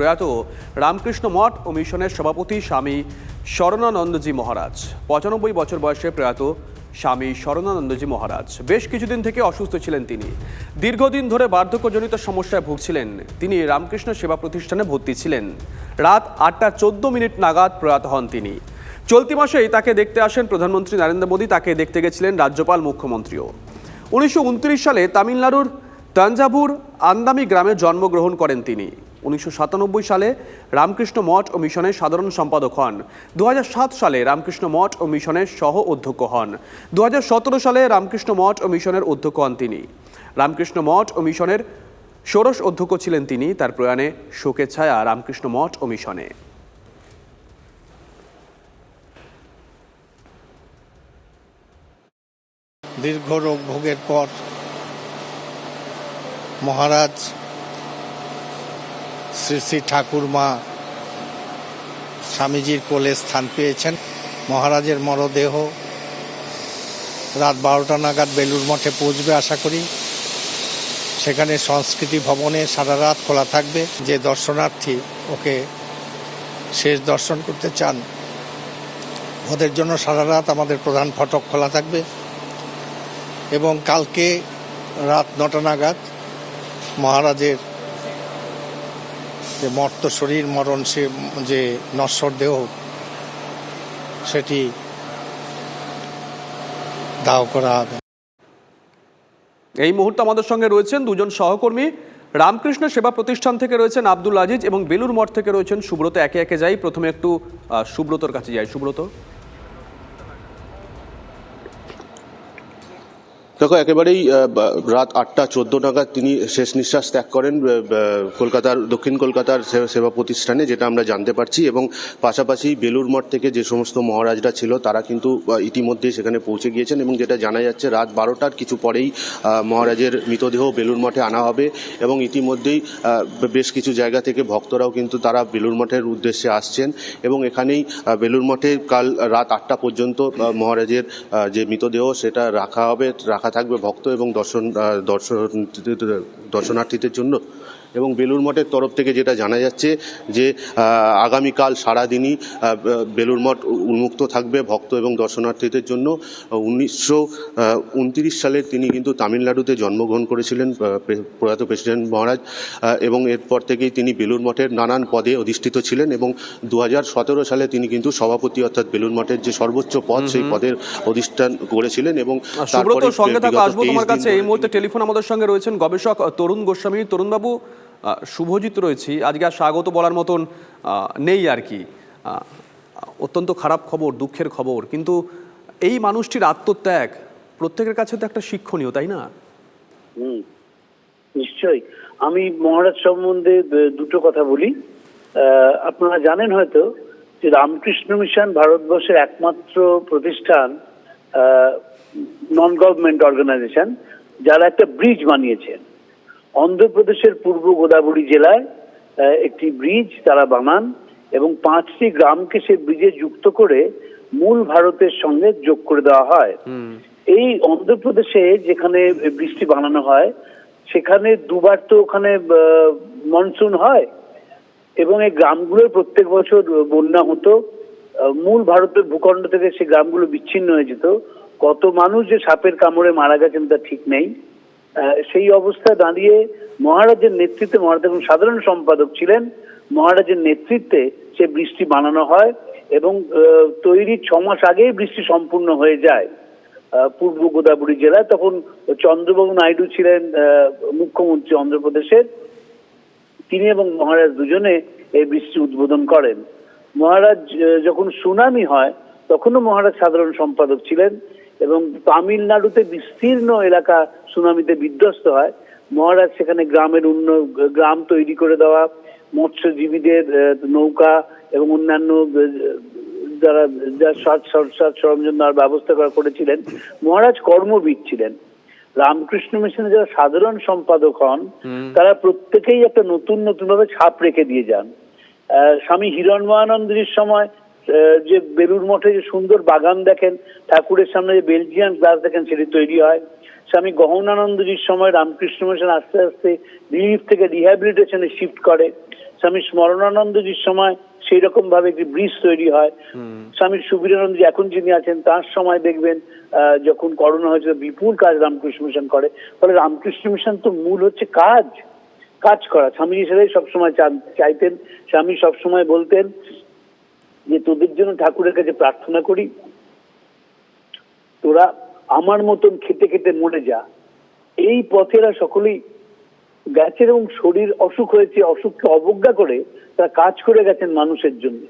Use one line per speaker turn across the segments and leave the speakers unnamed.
প্রয়াত রামকৃষ্ণ মঠ ও মিশনের সভাপতি স্বামী শরণানন্দজি মহারাজ। পঁচানব্বই বছর বয়সে প্রয়াত স্বামী শরণানন্দজি মহারাজ। বেশ কিছুদিন থেকে অসুস্থ ছিলেন তিনি। দীর্ঘদিন ধরে বার্ধক্যজনিত সমস্যায় ভুগছিলেন। তিনি রামকৃষ্ণ সেবা প্রতিষ্ঠানে ভর্তি ছিলেন। রাত আটটা চোদ্দ মিনিট নাগাদ প্রয়াত হন তিনি। চলতি মাসেই তাকে দেখতে আসেন প্রধানমন্ত্রী নরেন্দ্র মোদী। তাকে দেখতে গেছিলেন রাজ্যপাল মুখ্যমন্ত্রীও। উনিশশো উনত্রিশ সালে তামিলনাড়ুর তাঞ্জাভুর আন্দামি গ্রামে জন্মগ্রহণ করেন তিনি। উনিশশো সাতানব্বই সালে রামকৃষ্ণ মঠ ও মিশনের সাধারণ সম্পাদক হন। দু হাজার সাত সালে রামকৃষ্ণ মঠ ও মিশনের সহ অধ্যক্ষ হন। দু হাজার সতেরো সালে রামকৃষ্ণ মঠ ও মিশনের অধ্যক্ষ হন তিনি। রামকৃষ্ণ মঠ ও মিশনের ষোড়শ অধ্যক্ষ ছিলেন তিনি। তার প্রয়াণে শোকের ছায়া রামকৃষ্ণ মঠ ও মিশনে।
দীর্ঘ রোগ ভোগের পর মহারাজ, শ্রী শ্রী ঠাকুরমা স্বামীজির কোলে স্থান পেয়েছেন। মহারাজের মরদেহ রাত বারোটা নাগাদ বেলুর মঠে পৌঁছবে আশা করি। সেখানে সংস্কৃতি ভবনে সারা রাত খোলা থাকবে। যে দর্শনার্থী ওকে শেষ দর্শন করতে চান, ওদের জন্য সারা রাত আমাদের প্রধান ফটক খোলা থাকবে। এবং কালকে রাত নটা নাগাদ মহারাজের যে মর্ত শরীর মরণ সে, যে নশ্বর দেহ, সেটি দাহ করা হবে।
এই মুহূর্তে আমাদের সঙ্গে রয়েছেন দুজন সহকর্মী। রামকৃষ্ণ সেবা প্রতিষ্ঠান থেকে রয়েছেন আব্দুল আজিজ এবং বেলুর মঠ থেকে রয়েছেন সুব্রত। একে একে যাই, প্রথমে একটু সুব্রতর কাছে যাই। সুব্রত?
দেখো, একেবারেই রাত আটটা চোদ্দ নাগাদ তিনি শেষ নিঃশ্বাস ত্যাগ করেন কলকাতার, দক্ষিণ কলকাতার সেবা প্রতিষ্ঠানে, যেটা আমরা জানতে পারছি। এবং পাশাপাশি বেলুর মঠ থেকে যে সমস্ত মহারাজরা ছিল, তারা কিন্তু ইতিমধ্যেই সেখানে পৌঁছে গিয়েছেন। এবং যেটা জানা যাচ্ছে, রাত বারোটার কিছু পরেই মহারাজের মৃতদেহ বেলুর মঠে আনা হবে। এবং ইতিমধ্যেই বেশ কিছু জায়গা থেকে ভক্তরাও কিন্তু তারা বেলুর মঠের উদ্দেশ্যে আসছেন। এবং এখানেই বেলুর মঠে কাল রাত আটটা পর্যন্ত মহারাজের যে মৃতদেহ, সেটা রাখা হবে, রাখা থাকবে ভক্ত এবং দর্শন দর্শন দর্শনার্থীদের জন্য। এবং বেলুর মঠের তরফ থেকে যেটা জানা যাচ্ছে যে আগামীকাল সারাদিনই বেলুর মঠ উন্মুক্ত থাকবে ভক্ত এবং দর্শনার্থীদের জন্য। উনিশশো উনত্রিশ সালে তিনি কিন্তু তামিলনাড়ুতে জন্মগ্রহণ করেছিলেন প্রয়াত প্রেসিডেন্ট মহারাজ। এবং এরপর থেকেই তিনি বেলুর মঠের নানান পদে অধিষ্ঠিত ছিলেন এবং দু হাজার সতেরো সালে তিনি কিন্তু সভাপতি অর্থাৎ বেলুর মঠের যে সর্বোচ্চ পদ সেই পদের অধিষ্ঠান করেছিলেন এবং তারপরে
সঙ্গে থাকো আসব তোমার কাছে। এই মুহূর্তে টেলিফোন আমাদের সঙ্গে রয়েছেন গবেষক তরুণ গোস্বামী। তরুণবাবু শুভজিৎ রয়েছি। আজকে আর স্বাগত বলার মতন নেই আর কি। অত্যন্ত খারাপ খবর, দুঃখের খবর। কিন্তু এই মানুষটির আত্মত্যাগ প্রত্যেকের কাছে তো একটা শিক্ষণীয়, তাই না?
হুম, নিশ্চয়ই। আমি মহারাজ সম্বন্ধে দুটো কথা বলি। আপনারা জানেন হয়তো যে রামকৃষ্ণ মিশন ভারতবর্ষের একমাত্র প্রতিষ্ঠান নন গভর্নমেন্ট অর্গানাইজেশন যারা একটা ব্রিজ বানিয়েছেন। অন্ধ্রপ্রদেশের পূর্ব গোদাবরী জেলায় একটি ব্রিজ তারা বানান এবং পাঁচটি গ্রামকে সে ব্রিজে যুক্ত করে মূল ভারতের সঙ্গে যোগ করে দেওয়া হয়। এই অন্ধ্রপ্রদেশে যেখানে বৃষ্টি বানানো হয় সেখানে দুবার তো ওখানে মনসুন হয় এবং এই গ্রামগুলোর প্রত্যেক বছর বন্যা হতো। মূল ভারতের ভূখণ্ড থেকে সে গ্রামগুলো বিচ্ছিন্ন হয়ে যেত। কত মানুষ যে সাপের কামড়ে মারা গেছেন তা ঠিক নেই। সেই অবস্থায় দাঁড়িয়ে মহারাজের নেতৃত্বে, মহারাজ এবং সাধারণ সম্পাদক ছিলেন, মহারাজের নেতৃত্বে সে বৃষ্টি বানানো হয় এবং তৈরি ছ মাস আগেই বৃষ্টি সম্পূর্ণ হয়ে যায়। পূর্ব গোদাবরী জেলায় তখন চন্দ্রবাবু নাইডু ছিলেন মুখ্যমন্ত্রী অন্ধ্রপ্রদেশের। তিনি এবং মহারাজ দুজনে এই বৃষ্টি উদ্বোধন করেন। মহারাজ যখন সুনামি হয়, তখনও মহারাজ সাধারণ সম্পাদক ছিলেন। এবং তামিলনাড়ুতে বিস্তীর্ণ এলাকা সুনামিতে বিধ্বস্ত হয়। মহারাজ সেখানে গ্রামের উন্ন গ্রাম তৈরি করে দেওয়া মৎস্যজীবীদের নৌকা এবং অন্যান্য যারা যা সাজ সাজ সরঞ্জাম দেওয়ার ব্যবস্থা করা করেছিলেন মহারাজ কর্মবিদ ছিলেন। রামকৃষ্ণ মিশনের যারা সাধারণ সম্পাদক হন তারা প্রত্যেকেই একটা নতুন নতুন ভাবে ছাপ রেখে দিয়ে যান। স্বামী হিরণময়ানন্দের সময় যে বেলুর মঠে যে সুন্দর বাগান দেখেন ঠাকুরের সামনে যে বেলজিয়ান গ্লাস দেখেন সেটি তৈরি হয়। স্বামী গহনানন্দজির সময় রামকৃষ্ণ মিশন আস্তে আস্তে রিলিফ থেকে রিহ্যাবিলিটেশনে শিফট করে। স্বামী স্মরণানন্দজির সময় সেই রকম ভাবে একটি ব্রিজ তৈরি হয়। স্বামী সুবীরানন্দজি এখন যিনি আছেন তার সময় দেখবেন আহ, যখন করোনা হয়েছিল বিপুল কাজ রামকৃষ্ণ মিশন করে। ফলে রামকৃষ্ণ মিশন তো মূল হচ্ছে কাজ কাজ করা। স্বামীজি সেটাই সবসময় চান- চাইতেন। স্বামী সবসময় বলতেন যে তোদের জন্য ঠাকুরের কাছে প্রার্থনা করি তোরা আমার মতন খেতে খেতে মরে যা। এই পথেরা সকলেই গেছেন এবং শরীর অসুখ হয়েছে অসুখকে অবজ্ঞা করে তারা কাজ করে গেছেন মানুষের জন্য।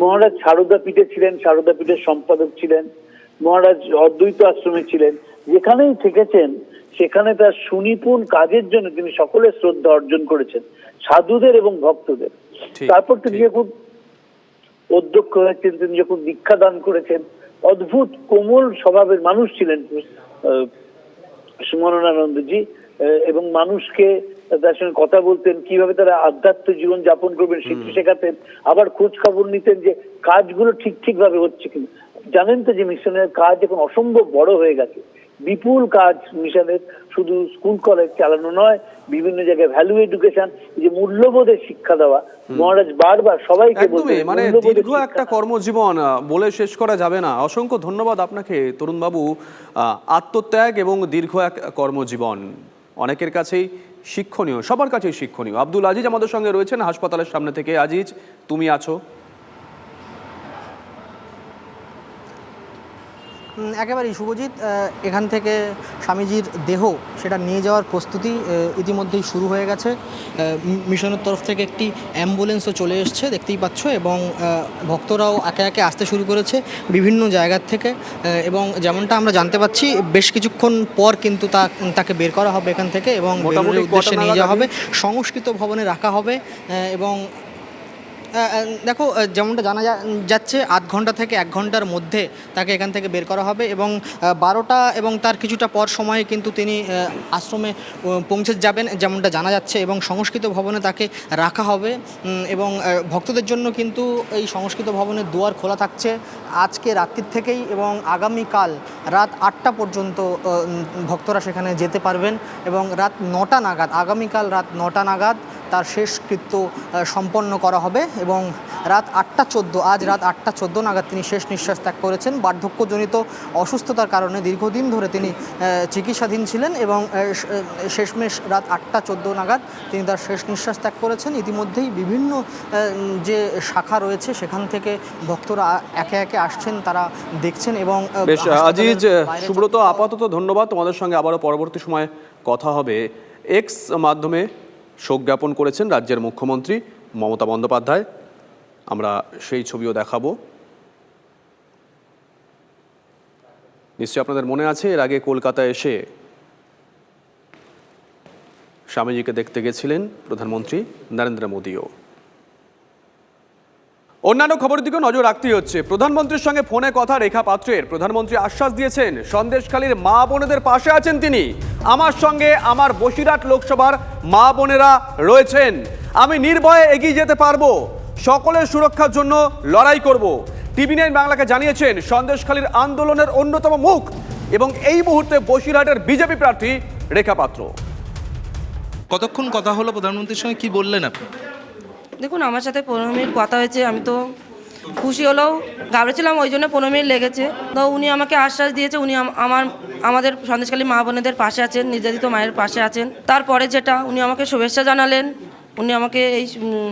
মহারাজ সারদা পীঠে ছিলেন সারদা পীঠের সম্পাদক ছিলেন মহারাজ অদ্বৈত আশ্রমে ছিলেন। যেখানেই থেকেছেন সেখানে তার সুনিপুণ কাজের জন্য তিনি সকলের শ্রদ্ধা অর্জন করেছেন সাধুদের এবং ভক্তদের। তারপর তিনি
ঠিক।
অধ্যক্ষ হয়েছেন তিনি যখন দীক্ষা দান করেছেন অদ্ভুত কোমল স্বভাবের মানুষ ছিলেন সুমনানন্দজি এবং মানুষকে তার সঙ্গে কথা বলতেন কীভাবে তারা আধ্যাত্ম জীবন যাপন করবেন সেটি শেখাতেন আবার খোঁজ খবর নিতেন যে কাজগুলো ঠিক ঠিক ভাবে হচ্ছে কিনা। জানেন তো যে মিশনের কাজ এখন অসম্ভব বড় হয়ে গেছে। বিপুল কাজ মিশনের শুধু স্কুল কলেজ চালানো নয় বিভিন্ন জায়গায় ভ্যালু এডুকেশন যে মূল্যবোধের শিক্ষা দেওয়া মহারাজ বারবার সবাইকে বলতেন
মানে দীর্ঘ একটা কর্মজীবন বলে শেষ করা যাবে না। অসংখ্য ধন্যবাদ আপনাকে তরুণবাবু। আহ, আত্মত্যাগ এবং দীর্ঘ এক কর্মজীবন। অনেকের কাছেই শিক্ষণীয় সবার কাছেই শিক্ষণীয়। আব্দুল আজিজ আমাদের সঙ্গে রয়েছেন হাসপাতালের সামনে থেকে। আজিজ তুমি আছো।
একেবারেই শুভজিৎ এখান থেকে স্বামীজির দেহ সেটা নিয়ে যাওয়ার প্রস্তুতি ইতিমধ্যেই শুরু হয়ে গেছে। মিশনের তরফ থেকে একটি অ্যাম্বুলেন্সও চলে এসছে দেখতেই পাচ্ছ এবং ভক্তরাও একে একে আসতে শুরু করেছে বিভিন্ন জায়গার থেকে এবং যেমনটা আমরা জানতে পাচ্ছি বেশ কিছুক্ষণ পর কিন্তু তা তাকে বের করা হবে এখান থেকে এবং উদ্দেশ্যে নিয়ে যাওয়া হবে। সংস্কৃত ভবনে রাখা হবে এবং দেখো যেমনটা জানা যাচ্ছে, আধ ঘণ্টা থেকে এক ঘণ্টার মধ্যে তাকে এখান থেকে বের করা হবে এবং বারোটা এবং তার কিছুটা পর সময়ে কিন্তু তিনি আশ্রমে পৌঁছে যাবেন, যেমনটা জানা যাচ্ছে এবং সংস্কৃত ভবনে তাকে রাখা হবে। এবং ভক্তদের জন্য কিন্তু এই সংস্কৃত ভবনের দুয়ার খোলা থাকছে আজকে রাত্রির থেকেই এবং আগামীকাল রাত আটটা পর্যন্ত ভক্তরা সেখানে যেতে পারবেন এবং রাত নটা নাগাদ, আগামীকাল রাত নটা নাগাদ তার শেষকৃত্য সম্পন্ন করা হবে এবং রাত আটটা চোদ্দ আজ রাত আটটা চোদ্দ নাগাদ তিনি শেষ নিঃশ্বাস ত্যাগ করেছেন। বার্ধক্যজনিত অসুস্থতার কারণে দীর্ঘদিন ধরে তিনি চিকিৎসাধীন ছিলেন এবং শেষমেশ রাত আটটা চোদ্দ নাগাদ তিনি তার শেষ নিঃশ্বাস ত্যাগ করেছেন। ইতিমধ্যেই বিভিন্ন যে শাখা রয়েছে সেখান থেকে ভক্তরা একে একে আসছেন তারা দেখছেন এবং
বেশ আজিজ সুব্রত আপাতত ধন্যবাদ। তোমাদের সঙ্গে আবারও পরবর্তী সময়ে কথা হবে এক্স মাধ্যমে। শোক জ্ঞাপন করেছেন রাজ্যের মুখ্যমন্ত্রী মমতা বন্দ্যোপাধ্যায়। আমরা সেই ছবিও দেখাব। নিশ্চয়ই আপনাদের মনে আছে, এর আগে কলকাতায় এসে স্বামীজিকে দেখতে গেছিলেন প্রধানমন্ত্রী নরেন্দ্র মোদীও। অন্যান্য খবরের দিকে নজর রাখতেই হচ্ছে। প্রধানমন্ত্রীর সঙ্গে ফোনে কথা রেখা পাত্রের প্রধানমন্ত্রী আশ্বাস দিয়েছেন, সন্দেশখালীর মা বোনেদের পাশে আছেন তিনি। আমার সঙ্গে আমার বসিরহাট লোকসভার মা বোনেরা রয়েছেন। আমি নির্ভয়ে এগিয়ে যেতে পারব। সকলের সুরক্ষার জন্য লড়াই করব। টিভি নাইন বাংলাকে জানিয়েছেন, সন্দেশখালীর আন্দোলনের অন্যতম মুখ এবং এই মুহূর্তে বসিরহাটের বিজেপি প্রার্থী রেখা পাত্র।
কতক্ষণ কথা হলো প্রধানমন্ত্রীর সঙ্গে? কি বললেন আপনি?
দেখুন আমার সাথে পনেরো মিনিট কথা হয়েছে আমি তো খুশি হলেও ঘাবড়েছিলাম ওই জন্য পনেরো মিনিট লেগেছে। তো উনি আমাকে আশ্বাস দিয়েছে উনি আমার আমাদের সন্দেশখালী মা বোনেদের পাশে আছেন নির্যাতিত মায়ের পাশে আছেন। তারপরে যেটা উনি আমাকে শুভেচ্ছা জানালেন উনি আমাকে এই উম,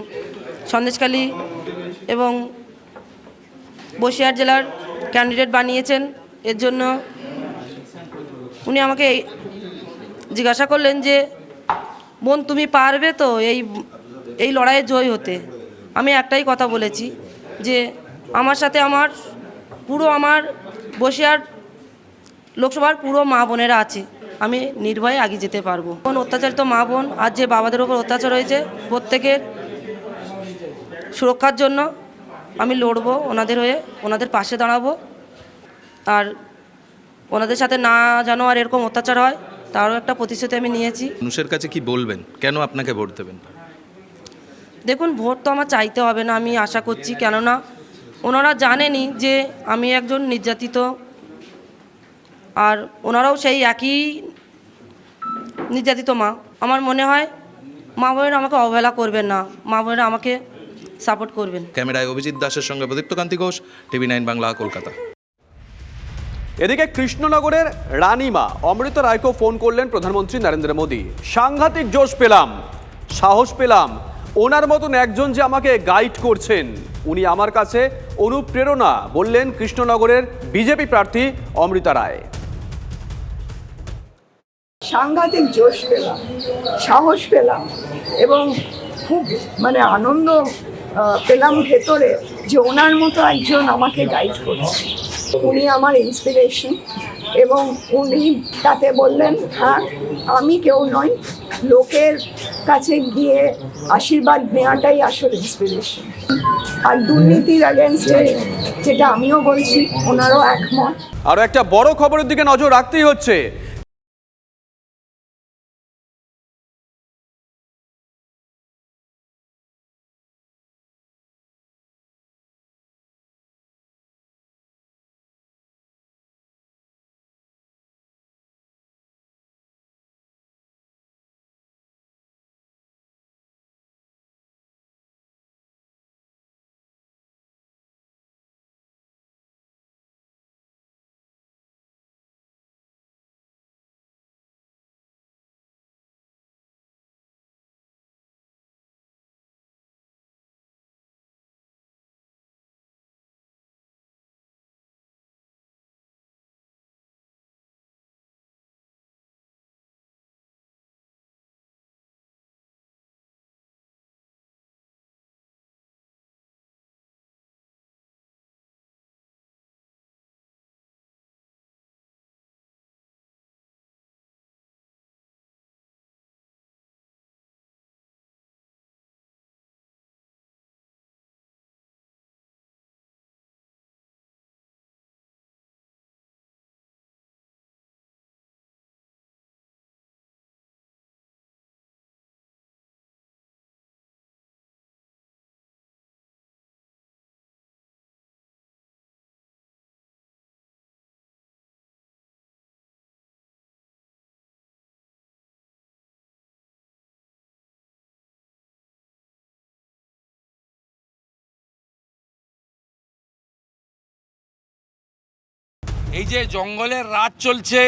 সন্দেশখালী এবং বসিরহাট জেলার ক্যান্ডিডেট বানিয়েছেন। এর জন্য উনি আমাকে জিজ্ঞাসা করলেন যে বোন তুমি পারবে তো এই এই লড়াইয়ে জয় হতে। আমি একটাই কথা বলেছি যে আমার সাথে আমার পুরো আমার বসিয়ার লোকসভার পুরো মা বোনেরা আছে। আমি নির্ভয়ে আগে যেতে পারব। কোন অত্যাচারিত মা বোন আর যে বাবাদের ওপর অত্যাচার হয়েছে প্রত্যেকের সুরক্ষার জন্য আমি লড়বো, ওনাদের হয়ে ওনাদের পাশে দাঁড়াবো। আর ওনাদের সাথে না যেন আর এরকম অত্যাচার হয়, তারও একটা প্রতিশ্রুতি আমি নিয়েছি।
মানুষের কাছে কি বলবেন? কেন আপনাকে ভোট দেবেন?
দেখুন ভোট তো আমার চাইতে হবে না আমি আশা করছি কেননা ওনারা জানেনই যে আমি একজন নির্যাতিত। আর ওনারাও সেই একই নির্যাতিত মা। আমার মনে হয় মা বোনেরা আমাকে অবহেলা করবেন না মা বোনেরা আমাকে সাপোর্ট করবেন।
ক্যামেরায় অভিজিৎ দাসের সঙ্গে প্রদীপ্ত কান্তি ঘোষ টিভি নাইন বাংলা কলকাতা।
এদিকে কৃষ্ণনগরের রানীমা অমৃত রায়কেও ফোন করলেন প্রধানমন্ত্রী নরেন্দ্র মোদী। সাংঘাতিক জোশ পেলাম সাহস পেলাম ওনার মতন একজন যে আমাকে গাইড করছেন, উনি আমার কাছে অনুপ্রেরণা বললেন কৃষ্ণনগরের বিজেপি প্রার্থী অমৃতা রায়।
সাংঘাতিক জোশ পেলাম, সাহস পেলাম এবং খুব মানে আনন্দ পেলাম ভেতরে যে ওনার মতো একজন আমাকে গাইড করছে। উনি আমার ইন্সপিরেশন এবং উনি তাতে বললেন হ্যাঁ আমি কেউ নই। লোকের কাছে গিয়ে আশীর্বাদ নেওয়াটাই আসল ইন্সপিরেশন আর দুর্নীতির অ্যাগেনস্টে যেটা আমিও বলছি, ওনারও একমত।
আরও একটা বড় খবরের দিকে নজর রাখতেই হচ্ছে।
এই যে জঙ্গলের রাত চলছে,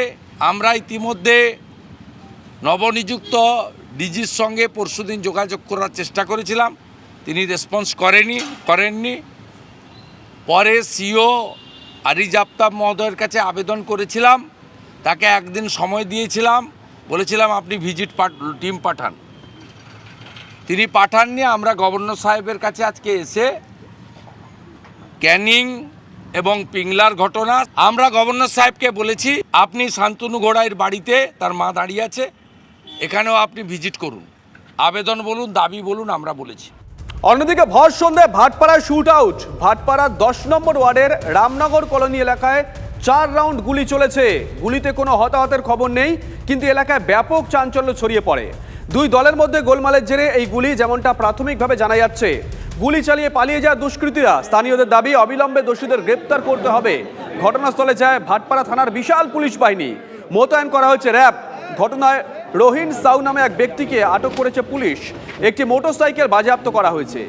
আমরা ইতিমধ্যে নবনিযুক্ত ডিজির সঙ্গে পরশুদিন যোগাযোগ করার চেষ্টা করেছিলাম। তিনি রেসপন্স করেনি, করেননি। পরে সিও আরিজ আফতাব মহোদয়ের কাছে আবেদন করেছিলাম। তাকে একদিন সময় দিয়েছিলাম। বলেছিলাম, আপনি ভিজিট টিম পাঠান। তিনি পাঠাননি, আমরা গভর্নর সাহেবের কাছে আজকে এসে ক্যানিং এবং পিংলার ঘটনা, আমরা গভর্নর সাহেবকে বলেছি, আপনি শান্তনু ঘোড়াইয়ের বাড়িতে তার মা দাঁড়িয়ে আছে, এখানেও আপনি ভিজিট করুন। আবেদন বলুন, দাবি বলুন, আমরা বলেছি।
অন্যদিকে ভর সন্ধ্যায় ভাটপাড়ায় শুট আউট। ভাটপাড়ার দশ নম্বর ওয়ার্ডের রামনগর কলোনি এলাকায় চার রাউন্ড গুলি চলেছে। গুলিতে কোনো হতাহতের খবর নেই, কিন্তু এলাকায় ব্যাপক চাঞ্চল্য ছড়িয়ে পড়ে। দুই দলের মধ্যে গোলমালের জেরে এই গুলি যেমনটা প্রাথমিকভাবে জানা যাচ্ছে গুলি চালিয়ে পালিয়ে যায় দুষ্কৃতীরা। স্থানীয়দের দাবি, অবিলম্বে দোষীদের গ্রেপ্তার করতে হবে। ঘটনাস্থলে যায় ভাটপাড়া থানার বিশাল পুলিশ বাহিনী। মোতায়েন করা হয়েছে র্যাব। ঘটনায় রোহিন সাউ নামে এক ব্যক্তিকে আটক করেছে পুলিশ। একটি মোটরসাইকেল বাজেয়াপ্ত করা হয়েছে।